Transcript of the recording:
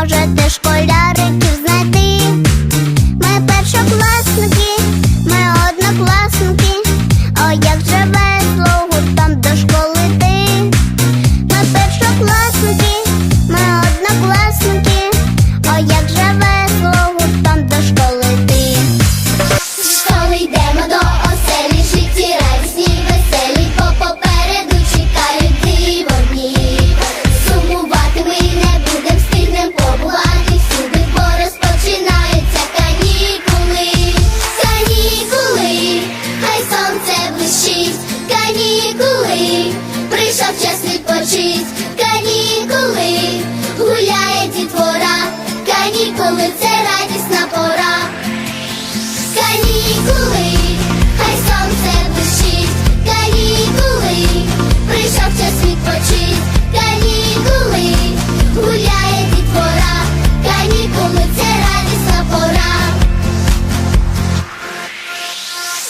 Може, ти шкода канікули, це радісна пора. Канікули,